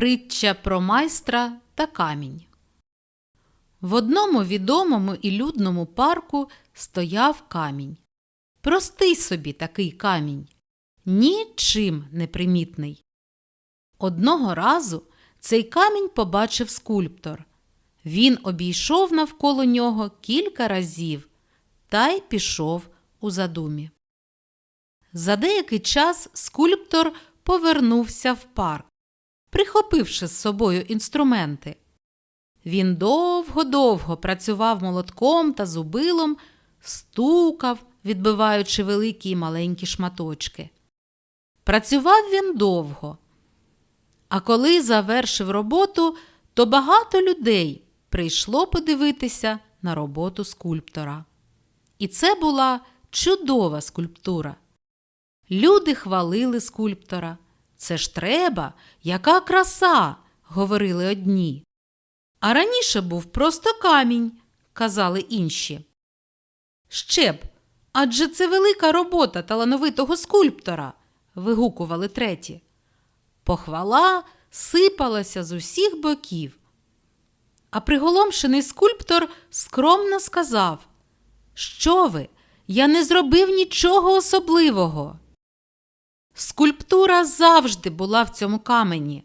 Притча про майстра та камінь. В одному відомому і людному парку стояв камінь. Простий собі такий камінь, нічим не примітний. Одного разу цей камінь побачив скульптор. Він обійшов навколо нього кілька разів та й пішов у задумі. За деякий час скульптор повернувся в парк, прихопивши з собою інструменти. Він довго-довго працював молотком та зубилом, стукав, відбиваючи великі й маленькі шматочки. Працював він довго. А коли завершив роботу, то багато людей прийшло подивитися на роботу скульптора. І це була чудова скульптура. Люди хвалили скульптора. Це ж треба, яка краса, говорили одні. А раніше був просто камінь, казали інші. Ще б, адже це велика робота талановитого скульптора, вигукували треті. Похвала сипалася з усіх боків. А приголомшений скульптор скромно сказав, Що ви? Я не зробив нічого особливого. Скульптура завжди була в цьому камені.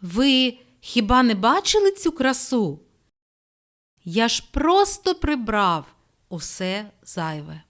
Ви хіба не бачили цю красу? Я ж просто прибрав усе зайве.